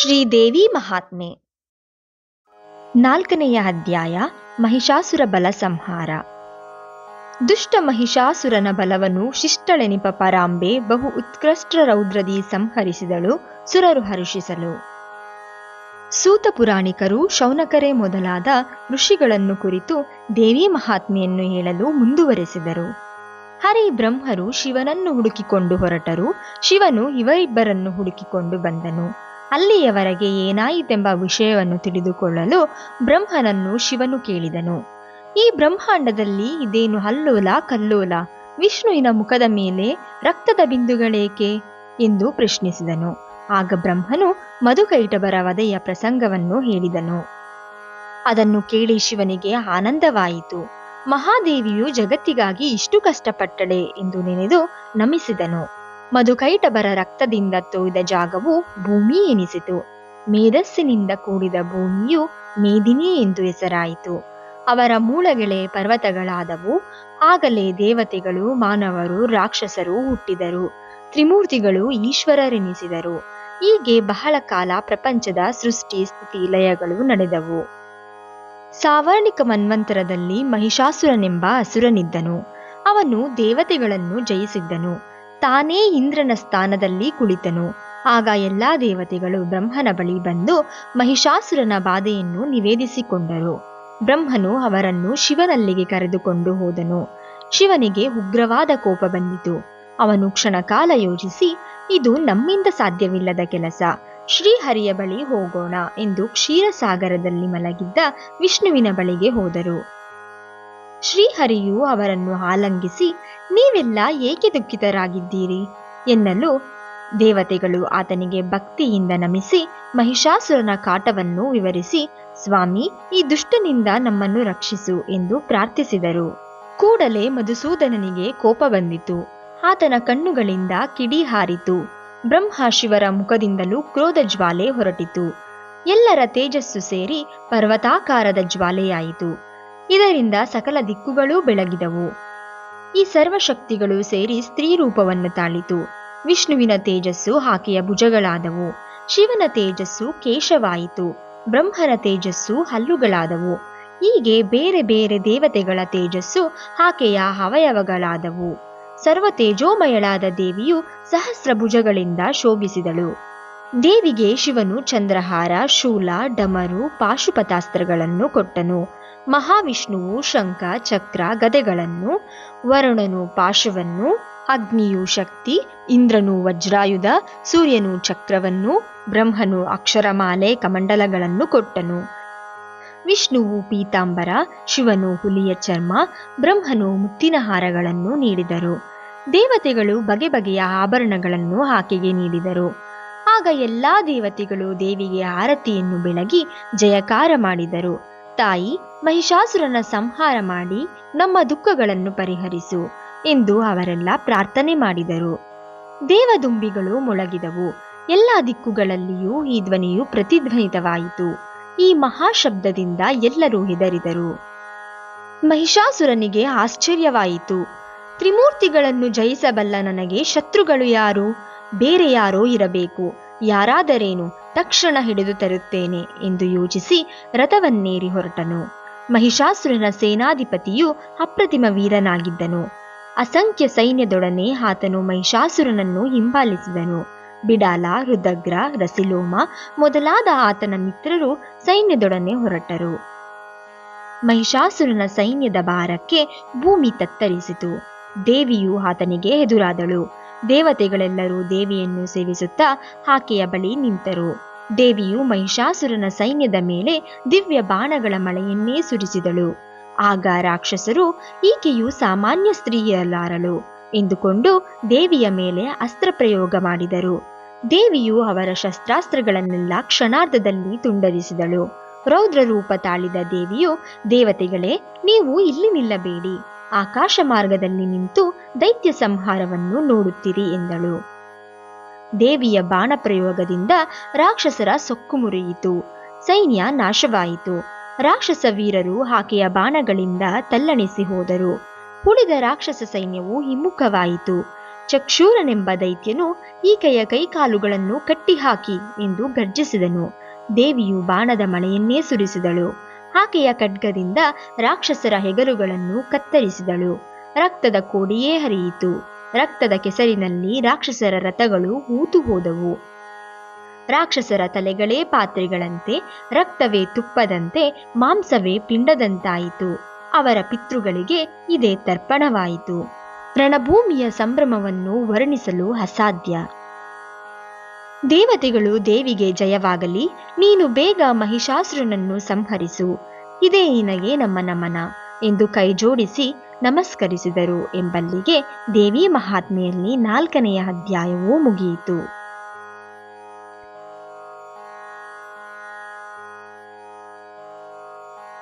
ಶ್ರೀದೇವಿ ಮಹಾತ್ಮೆ. ನಾಲ್ಕನೆಯ ಅಧ್ಯಾಯ, ಮಹಿಷಾಸುರ ಬಲ ಸಂಹಾರ. ದುಷ್ಟ ಮಹಿಷಾಸುರನ ಬಲವನ್ನು ಶಿಷ್ಟಳೆನಿಪ ಪರಾಂಬೆ ಬಹು ಉತ್ಕೃಷ್ಟ ರೌದ್ರದಿ ಸಂಹರಿಸಿದಳು, ಸುರರು ಹರ್ಷಿಸಲು ಸೂತ ಪುರಾಣಿಕರು ಶೌನಕರೇ ಮೊದಲಾದ ಋಷಿಗಳನ್ನು ಕುರಿತು ದೇವಿ ಮಹಾತ್ಮೆಯನ್ನು ಹೇಳಲು ಮುಂದುವರೆಸಿದರು. ಹರಿ ಬ್ರಹ್ಮರು ಶಿವನನ್ನು ಹುಡುಕಿಕೊಂಡು ಹೊರಟರು, ಶಿವನು ಇವರಿಬ್ಬರನ್ನು ಹುಡುಕಿಕೊಂಡು ಬಂದನು. ಅಲ್ಲಿಯವರೆಗೆ ಏನಾಯಿತೆಂಬ ವಿಷಯವನ್ನು ತಿಳಿದುಕೊಳ್ಳಲು ಬ್ರಹ್ಮನನ್ನು ಶಿವನು ಕೇಳಿದನು. ಈ ಬ್ರಹ್ಮಾಂಡದಲ್ಲಿ ಇದೇನು ಹಲ್ಲೋಲ ಕಲ್ಲೋಲ, ವಿಷ್ಣುವಿನ ಮುಖದ ಮೇಲೆ ರಕ್ತದ ಬಿಂದುಗಳೇಕೆ? ಎಂದು ಪ್ರಶ್ನಿಸಿದನು. ಆಗ ಬ್ರಹ್ಮನು ಮಧುಕೈಟಬರ ವಧೆಯ ಪ್ರಸಂಗವನ್ನು ಹೇಳಿದನು. ಅದನ್ನು ಕೇಳಿ ಶಿವನಿಗೆ ಆನಂದವಾಯಿತು. ಮಹಾದೇವಿಯು ಜಗತ್ತಿಗಾಗಿ ಇಷ್ಟು ಕಷ್ಟಪಟ್ಟಳೆ ಎಂದು ನೆನೆದು ನಮಿಸಿದನು. ಮಧುಕೈಟಬರ ರಕ್ತದಿಂದ ತೋಯ್ದ ಜಾಗವು ಭೂಮಿ ಎನಿಸಿತು. ಮೇಧಸ್ಸಿನಿಂದ ಕೂಡಿದ ಭೂಮಿಯು ಮೇದಿನಿ ಎಂದು ಹೆಸರಾಯಿತು. ಅವರ ಮೂಲಗಳೇ ಪರ್ವತಗಳಾದವು. ಆಗಲೇ ದೇವತೆಗಳು, ಮಾನವರು, ರಾಕ್ಷಸರು ಹುಟ್ಟಿದರು. ತ್ರಿಮೂರ್ತಿಗಳು ಈಶ್ವರರೆನಿಸಿದರು. ಹೀಗೆ ಬಹಳ ಕಾಲ ಪ್ರಪಂಚದ ಸೃಷ್ಟಿ ಸ್ಥಿತಿ ಲಯಗಳು ನಡೆದವು. ಸಾವರ್ಣಿಕ ಮನ್ವಂತರದಲ್ಲಿ ಮಹಿಷಾಸುರನೆಂಬ ಅಸುರನಿದ್ದನು. ಅವನು ದೇವತೆಗಳನ್ನು ಜಯಿಸಿದ್ದನು. ತಾನೇ ಇಂದ್ರನ ಸ್ಥಾನದಲ್ಲಿ ಕುಳಿತನು. ಆಗ ಎಲ್ಲಾ ದೇವತೆಗಳು ಬ್ರಹ್ಮನ ಬಳಿ ಬಂದು ಮಹಿಷಾಸುರನ ಬಾಧೆಯನ್ನು ನಿವೇದಿಸಿಕೊಂಡರು. ಬ್ರಹ್ಮನು ಅವರನ್ನು ಶಿವನಲ್ಲಿಗೆ ಕರೆದುಕೊಂಡು ಹೋದನು. ಶಿವನಿಗೆ ಉಗ್ರವಾದ ಕೋಪ ಬಂದಿತು. ಅವನು ಕ್ಷಣಕಾಲ ಯೋಚಿಸಿ, ಇದು ನಮ್ಮಿಂದ ಸಾಧ್ಯವಿಲ್ಲದ ಕೆಲಸ. ಶ್ರೀಹರಿಯ ಬಳಿ ಹೋಗೋಣ ಎಂದು ಕ್ಷೀರಸಾಗರದಲ್ಲಿ ಮಲಗಿದ್ದ ವಿಷ್ಣುವಿನ ಬಳಿಗೆ ಹೋದರು. ಶ್ರೀಹರಿಯು ಅವರನ್ನು ಆಲಂಗಿಸಿ ನೀವೆಲ್ಲ ಏಕೆ ದುಃಖಿತರಾಗಿದ್ದೀರಿ? ಎನ್ನಲು ದೇವತೆಗಳು ಆತನಿಗೆ ಭಕ್ತಿಯಿಂದ ನಮಿಸಿ ಮಹಿಷಾಸುರನ ಕಾಟವನ್ನು ವಿವರಿಸಿ, ಸ್ವಾಮಿ, ಈ ದುಷ್ಟನಿಂದ ನಮ್ಮನ್ನು ರಕ್ಷಿಸು ಎಂದು ಪ್ರಾರ್ಥಿಸಿದರು. ಕೂಡಲೇ ಮಧುಸೂದನನಿಗೆ ಕೋಪ ಬಂದಿತು. ಆತನ ಕಣ್ಣುಗಳಿಂದ ಕಿಡಿ ಹಾರಿತು. ಬ್ರಹ್ಮ ಶಿವರ ಮುಖದಿಂದಲೂ ಕ್ರೋಧ ಜ್ವಾಲೆ ಹೊರಟಿತು. ಎಲ್ಲರ ತೇಜಸ್ಸು ಸೇರಿ ಪರ್ವತಾಕಾರದ ಜ್ವಾಲೆಯಾಯಿತು. ಇದರಿಂದ ಸಕಲ ದಿಕ್ಕುಗಳೂ ಬೆಳಗಿದವು. ಈ ಸರ್ವಶಕ್ತಿಗಳು ಸೇರಿ ಸ್ತ್ರೀ ರೂಪವನ್ನು ತಾಳಿತು. ವಿಷ್ಣುವಿನ ತೇಜಸ್ಸು ಆಕೆಯ ಭುಜಗಳಾದವು. ಶಿವನ ತೇಜಸ್ಸು ಕೇಶವಾಯಿತು. ಬ್ರಹ್ಮನ ತೇಜಸ್ಸು ಹಲ್ಲುಗಳಾದವು. ಹೀಗೆ ಬೇರೆ ಬೇರೆ ದೇವತೆಗಳ ತೇಜಸ್ಸು ಆಕೆಯ ಅವಯವಗಳಾದವು. ಸರ್ವ ತೇಜೋಮಯಳಾದ ದೇವಿಯು ಸಹಸ್ರ ಭುಜಗಳಿಂದ ಶೋಭಿಸಿದಳು. ದೇವಿಗೆ ಶಿವನು ಚಂದ್ರಹಾರ, ಶೂಲ, ಡಮರು, ಪಾಶುಪತಾಸ್ತ್ರಗಳನ್ನು ಕೊಟ್ಟನು. ಮಹಾವಿಷ್ಣುವು ಶಂಖ, ಚಕ್ರ ಗದೆಗಳನ್ನು, ವರುಣನು ಪಾಶವನ್ನು ಅಗ್ನಿಯು ಶಕ್ತಿ, ಇಂದ್ರನು ವಜ್ರಾಯುಧ, ಸೂರ್ಯನು ಚಕ್ರವನ್ನು, ಬ್ರಹ್ಮನು ಅಕ್ಷರಮಾಲೆ ಕಮಂಡಲಗಳನ್ನು ಕೊಟ್ಟನು. ವಿಷ್ಣುವು ಪೀತಾಂಬರ, ಶಿವನು ಹುಲಿಯ ಚರ್ಮ, ಬ್ರಹ್ಮನು ಮುತ್ತಿನ ಹಾರಗಳನ್ನು ನೀಡಿದರು. ದೇವತೆಗಳು ಬಗೆ ಬಗೆಯ ಆಭರಣಗಳನ್ನು ಆಕೆಗೆ ನೀಡಿದರು. ಆಗ ಎಲ್ಲಾ ದೇವತೆಗಳು ದೇವಿಗೆ ಆರತಿಯನ್ನು ಬೆಳಗಿ ಜಯಕಾರ ಮಾಡಿದರು. ತಾಯಿ ಮಹಿಷಾಸುರನ ಸಂಹಾರ ಮಾಡಿ ನಮ್ಮ ದುಃಖಗಳನ್ನು ಪರಿಹರಿಸು ಎಂದು ಅವರೆಲ್ಲ ಪ್ರಾರ್ಥನೆ ಮಾಡಿದರು. ದೇವದುಂಬಿಗಳು ಮೊಳಗಿದವು. ಎಲ್ಲ ದಿಕ್ಕುಗಳಲ್ಲಿಯೂ ಈ ಧ್ವನಿಯು ಪ್ರತಿಧ್ವನಿತವಾಯಿತು. ಈ ಮಹಾಶಬ್ದದಿಂದ ಎಲ್ಲರೂ ಹೆದರಿದರು. ಮಹಿಷಾಸುರನಿಗೆ ಆಶ್ಚರ್ಯವಾಯಿತು. ತ್ರಿಮೂರ್ತಿಗಳನ್ನು ಜಯಿಸಬಲ್ಲ ನನಗೆ ಶತ್ರುಗಳು ಯಾರು? ಬೇರೆ ಯಾರೋ ಇರಬೇಕು. ಯಾರಾದರೇನು? ತಕ್ಷಣ ಹಿಡಿದು ತರುತ್ತೇನೆ ಎಂದು ಯೋಚಿಸಿ ರಥವನ್ನೇರಿ ಹೊರಟನು. ಮಹಿಷಾಸುರನ ಸೇನಾಧಿಪತಿಯು ಅಪ್ರತಿಮ ವೀರನಾಗಿದ್ದನು. ಅಸಂಖ್ಯ ಸೈನ್ಯದೊಡನೆ ಆತನು ಮಹಿಷಾಸುರನನ್ನು ಹಿಂಬಾಲಿಸಿದನು. ಬಿಡಾಲ ರುದಗ್ರ ರಸಿಲೋಮ ಮೊದಲಾದ ಆತನ ಮಿತ್ರರು ಸೈನ್ಯದೊಡನೆ ಹೊರಟರು. ಮಹಿಷಾಸುರನ ಸೈನ್ಯದ ಭಾರಕ್ಕೆ ಭೂಮಿ ತತ್ತರಿಸಿತು. ದೇವಿಯು ಆತನಿಗೆ ಎದುರಾದಳು. ದೇವತೆಗಳೆಲ್ಲರೂ ದೇವಿಯನ್ನು ಸೇವಿಸುತ್ತಾ ಆಕೆಯ ಬಳಿ ನಿಂತರು. ದೇವಿಯು ಮಹಿಷಾಸುರನ ಸೈನ್ಯದ ಮೇಲೆ ದಿವ್ಯ ಬಾಣಗಳ ಮಳೆಯನ್ನೇ ಸುರಿಸಿದಳು. ಆಗ ರಾಕ್ಷಸರು ಈಕೆಯು ಸಾಮಾನ್ಯ ಸ್ತ್ರೀಯಲಾರಳು ಎಂದುಕೊಂಡು ದೇವಿಯ ಮೇಲೆ ಅಸ್ತ್ರ ಪ್ರಯೋಗ ಮಾಡಿದರು. ದೇವಿಯು ಅವರ ಶಸ್ತ್ರಾಸ್ತ್ರಗಳನ್ನೆಲ್ಲ ಕ್ಷಣಾರ್ಧದಲ್ಲಿ ತುಂಡರಿಸಿದಳು. ರೌದ್ರ ರೂಪ ತಾಳಿದ ದೇವಿಯು, ದೇವತೆಗಳೇ, ನೀವು ಇಲ್ಲಿ ನಿಲ್ಲಬೇಡಿ. ಆಕಾಶ ಮಾರ್ಗದಲ್ಲಿ ನಿಂತು ದೈತ್ಯ ಸಂಹಾರವನ್ನು ನೋಡುತ್ತಿರಿ ಎಂದಳು. ದೇವಿಯ ಬಾಣ ಪ್ರಯೋಗದಿಂದ ರಾಕ್ಷಸರ ಸೊಕ್ಕು ಮುರಿಯಿತು. ಸೈನ್ಯ ನಾಶವಾಯಿತು. ರಾಕ್ಷಸ ವೀರರು ಆಕೆಯ ಬಾಣಗಳಿಂದ ತಲ್ಲಣಿಸಿ ಹೋದರು. ಉಳಿದ ರಾಕ್ಷಸ ಸೈನ್ಯವು ಹಿಮ್ಮುಖವಾಯಿತು. ಚಕ್ಷೂರನೆಂಬ ದೈತ್ಯನು ಈಕೆಯ ಕೈಕಾಲುಗಳನ್ನು ಕಟ್ಟಿಹಾಕಿ ಎಂದು ಗರ್ಜಿಸಿದನು. ದೇವಿಯು ಬಾಣದ ಮಳೆಯನ್ನೇ ಸುರಿಸಿದಳು. ಆಕೆಯ ಖಡ್ಗದಿಂದ ರಾಕ್ಷಸರ ಹೆಗಲುಗಳನ್ನು ಕತ್ತರಿಸಿದಳು. ರಕ್ತದ ಕೋಡಿಯೇ ಹರಿಯಿತು. ರಕ್ತದ ಕೆಸರಿನಲ್ಲಿ ರಾಕ್ಷಸರ ರಥಗಳು ಹೂತು ಹೋದವು. ರಾಕ್ಷಸರ ತಲೆಗಳೇ ಪಾತ್ರೆಗಳಂತೆ, ರಕ್ತವೇ ತುಪ್ಪದಂತೆ, ಮಾಂಸವೇ ಪಿಂಡದಂತಾಯಿತು. ಅವರ ಪಿತೃಗಳಿಗೆ ಇದೇ ತರ್ಪಣವಾಯಿತು. ರಣಭೂಮಿಯ ಸಂಭ್ರಮವನ್ನು ವರ್ಣಿಸಲು ಅಸಾಧ್ಯ. ದೇವತೆಗಳು ದೇವಿಗೆ ಜಯವಾಗಲಿ, ನೀನು ಬೇಗ ಮಹಿಷಾಸುರನನ್ನು ಸಂಹರಿಸು. ಇದೇ ನಿನಗೆ ನಮ್ಮ ನಮನ ಎಂದು ಕೈಜೋಡಿಸಿ ನಮಸ್ಕರಿಸಿದರು. ಎಂಬಲ್ಲಿಗೆ ದೇವಿ ಮಹಾತ್ಮೆಯಲ್ಲಿ ನಾಲ್ಕನೆಯ ಅಧ್ಯಾಯವೂ ಮುಗಿಯಿತು.